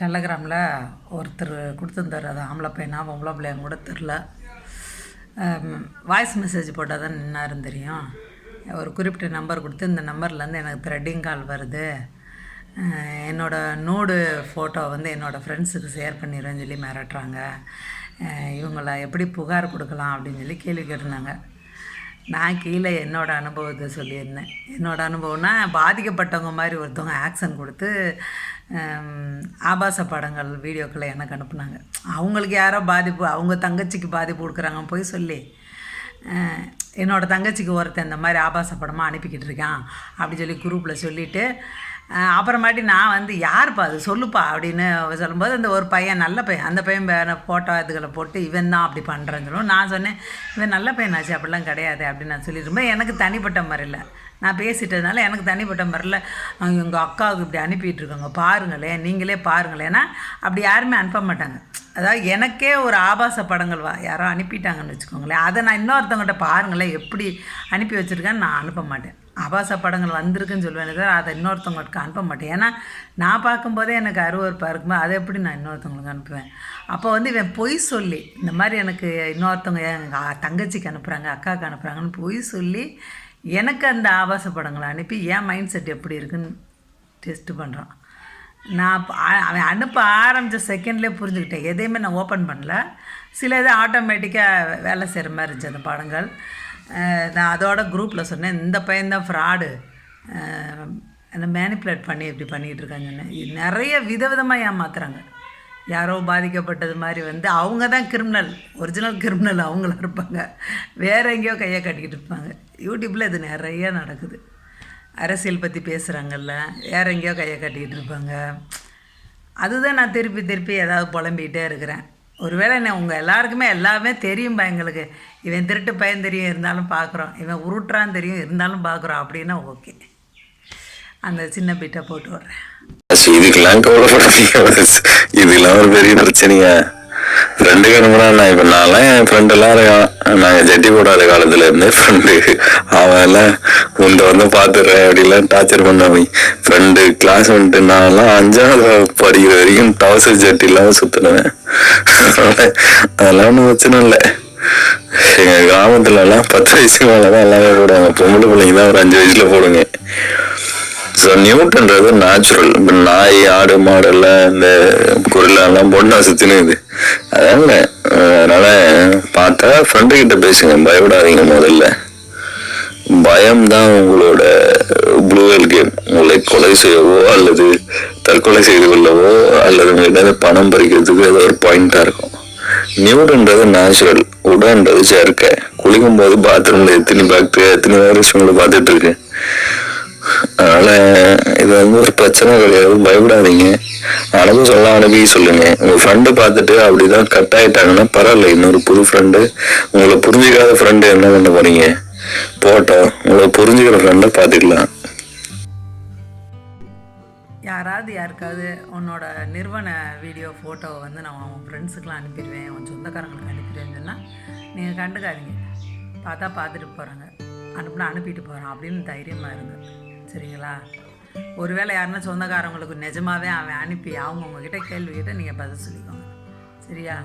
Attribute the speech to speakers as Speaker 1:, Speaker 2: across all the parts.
Speaker 1: டெலகிராமில் ஒருத்தர் கொடுத்துருந்தார். அது ஆம்பளை பையனா பொம்பளை பிள்ளைங்க கூட தெரில. வாய்ஸ் மெசேஜ் போட்டால் தான் நின்னாருன்னு தெரியும். ஒரு குறிப்பிட்ட நம்பர் கொடுத்து இந்த நம்பர்லேருந்து எனக்கு த்ரெட்டிங் கால் வருது. என்னோடய என்னோட நோடு ஃபோட்டோ வந்து என்னோடய ஃப்ரெண்ட்ஸுக்கு ஷேர் பண்ணிடுறேன்னு சொல்லி மிரட்டுறாங்க. இவங்களை இவங்கள எப்படி புகார் கொடுக்கலாம் அப்படின்னு சொல்லி கேள்வி கேட்டிருந்தாங்க. நான் கீழே என்னோடய அனுபவத்தை சொல்லியிருந்தேன். என்னோடய அனுபவம்னா பாதிக்கப்பட்டவங்க மாதிரி ஒருத்தவங்க ஆக்ஷன் கொடுத்து ஆபாச படங்கள் வீடியோக்களை எனக்கு அனுப்புனாங்க. அவங்களுக்கு யாரோ பாதிப்பு அவங்க தங்கச்சிக்கு பாதிப்பு கொடுக்குறாங்க போய் சொல்லி என்னோடய தங்கச்சிக்கு ஒருத்தன் இந்த மாதிரி ஆபாச படமாக அனுப்பிக்கிட்டு இருக்கான் அப்படி சொல்லி குரூப்பில் சொல்லிவிட்டு அப்புறமாட்டி நான் வந்து யாருப்பா அது? சொல்லுப்பா அப்படின்னு சொல்லும்போது அந்த ஒரு பையன் நல்ல பையன். அந்த பையன் வேறு ஃபோட்டோ இதுகளை போட்டு இவன் தான் அப்படி பண்ணுறேன்னு சொல்லுவோம் நான் சொன்னேன் இவன் நல்ல பையனாச்சு அப்படிலாம் கிடையாது அப்படின்னு நான் சொல்லியிருப்பேன் எனக்கு தனிப்பட்ட முறையில் நான் பேசிட்டதுனால எனக்கு தனிப்பட்ட முறையில் எங்கள் அக்காவுக்கு இப்படி அனுப்பிட்டுருக்காங்க பாருங்களேன் நீங்களே பாருங்களேன். அப்படி யாருமே அனுப்ப மாட்டாங்க. அதாவது எனக்கே ஒரு ஆபாச படங்கள் வா யாரோ அனுப்பிட்டாங்கன்னு வச்சுக்கோங்களேன். அதை நான் இன்னொருத்தவங்ககிட்ட பாருங்களேன் எப்படி அனுப்பி வச்சுருக்கேன்னு நான் அனுப்ப மாட்டேன். ஆபாச படங்கள் வந்திருக்குன்னு சொல்லுவேன் தவிர அதை இன்னொருத்தவங்களுக்கு அனுப்ப மாட்டேன். ஏன்னா நான் பார்க்கும்போதே எனக்கு அருவறுப்பாக இருக்கும்போது அதை எப்படி நான் இன்னொருத்தவங்களுக்கு அனுப்புவேன்? அப்போ வந்து இவன் பொய் சொல்லி இந்த மாதிரி எனக்கு இன்னொருத்தவங்க எங்கள் தங்கச்சிக்கு அனுப்புகிறாங்க அக்காவுக்கு அனுப்புகிறாங்கன்னு பொய் சொல்லி எனக்கு அந்த ஆபாச படங்களை அனுப்பி என் மைண்ட் செட் எப்படி இருக்குன்னு டெஸ்ட்டு பண்ணுறான் நான் அவன் அனுப்ப ஆரம்பித்த செகண்ட்லேயே புரிஞ்சுக்கிட்டேன். எதையுமே நான் ஓப்பன் பண்ணல. சில இது ஆட்டோமேட்டிக்காக வேலை செய்கிற மாதிரி இருந்துச்சு அந்த படங்கள். நான் அதோட குரூப்பில் சொன்னேன் இந்த பையன்தான் ஃப்ராடு அந்த மேனிப்புலேட் பண்ணி இப்படி பண்ணிகிட்டு இருக்காங்க சொன்னேன். நிறைய விதவிதமாக ஏமாத்துறாங்க. யாரோ பாதிக்கப்பட்டது மாதிரி வந்து அவங்க தான் கிரிமினல் ஒரிஜினல் கிரிமினல் அவங்களாம் இருப்பாங்க. வேற எங்கேயோ கையை கட்டிக்கிட்டு இருப்பாங்க. யூடியூப்பில் இது நிறைய நடக்குது. அரசியல் பற்றி பேசுகிறாங்கல்ல வேற எங்கேயோ கையை கட்டிக்கிட்டு இருப்பாங்க. அதுதான் நான் திருப்பி திருப்பி ஏதாவது புலம்பிக்கிட்டே இருக்கிறேன். ஒருவேளை என்ன உங்கள் எல்லாருக்குமே எல்லாமே தெரியும்பா எங்களுக்கு. இவன் திருட்டு பையன் தெரியும் இருந்தாலும் பார்க்குறோம் இவன் உருட்டுறான் தெரியும் இருந்தாலும் பார்க்குறோம் அப்படின்னா ஓகே. அந்த சின்ன பிட்டை போட்டு விட்றேன்.
Speaker 2: சரி, இதுக்கெல்லாம் கவலைப்படாதீங்க இதெல்லாம் ஒரு பெரிய பிரச்சனையா ஃப்ரெண்டு கிளம்புனா நான் இப்போ நான்லாம் என் ஃப்ரெண்டெல்லாம் இருக்கான். நாங்கள் ஜட்டி போடாத காலத்துல இருந்தே ஃப்ரெண்டு அவன் எல்லாம் உன்ட வந்து பார்த்துடுறேன் அப்படிலாம் டார்ச்சர் பண்ணவன் ஃப்ரெண்டு கிளாஸ் வந்துட்டு நான்லாம் அஞ்சாவது படிக்கிற வரைக்கும் டவசர் ஜட்டி இல்லாமல் சுற்றுனேன் அதெல்லாம் ஒன்றும் பிரச்சனை இல்லை. எங்கள் கிராமத்துலலாம் பத்து வயசுக்கு மேலதான் எல்லாமே போடுவாங்க. பொம்பளை பிள்ளைங்க தான் ஒரு அஞ்சு வயசுல போடுங்க. ஸோ நியூட்டன்றது நேச்சுரல் இப்போ நாய் ஆடு மாடெல்லாம் இந்த குரலெல்லாம் பொண்ணா சுற்றினுது அதனால அதனால பார்த்தா ஃப்ரெண்டு கிட்ட பேசுங்க. பயப்படாதீங்க முதல்ல. கேம் தான் உங்களோட ப்ளூவெல் கேம் உங்களை கொலை செய்யவோ அல்லது தற்கொலை செய்து கொள்ளவோ அல்லது உங்கள்கிட்ட பணம் பறிக்கிறதுக்கு ஏதோ ஒரு பாயிண்டா இருக்கும். நியூடுன்றது நேச்சுரல் உடன்றது செயற்கை. குளிக்கும் போது பாத்ரூம்ல எத்தனை பாக்டீரியா எத்தனை வைரஸ் உங்களை பார்த்துட்டு இருக்கு? அதனால இது வந்து ஒரு பிரச்சனை கிடையாது பயப்படாதீங்க. அனுபவம் சொல்ல அனுப்பி சொல்லுங்க. உங்க ஃப்ரெண்டு பார்த்துட்டு அப்படிதான் கட் ஆயிட்டாங்கன்னா பரவாயில்ல. இன்னொரு புது ஃப்ரெண்டு உங்களை புரிஞ்சுக்காத ஃப்ரெண்டு என்ன பண்ண போறீங்க? போட்டோம் உங்களை புரிஞ்சுக்கிற ஃப்ரெண்டை பார்த்துக்கலாம்.
Speaker 1: யாராவது யாருக்காவது உன்னோட நிறுவன வீடியோ ஃபோட்டோவை வந்து நான் உன் ஃப்ரெண்ட்ஸுக்கெலாம் அனுப்பிடுவேன் உன் சொந்தக்காரங்களுக்கு அனுப்பிடுவேன்னு சொன்னால் நீங்கள் கண்டுக்காதீங்க. பார்த்தா பார்த்துட்டு போகிறாங்க அனுப்புனா அனுப்பிட்டு போகிறான் அப்படின்னு தைரியமாக இருங்க. சரிங்களா? ஒருவேளை யாருன்னா சொந்தக்காரங்களுக்கு நிஜமாகவே அவன் அனுப்பி அவங்க உங்ககிட்ட கேள்வி கிட்ட நீங்கள் பதில் சொல்லிக்கோங்க. சரியா?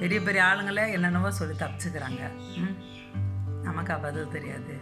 Speaker 1: பெரிய பெரிய ஆளுங்களே என்னென்னவோ சொல்லி தப்பிச்சுக்கிறாங்க. ம்? நமக்கு பதில் தெரியாது.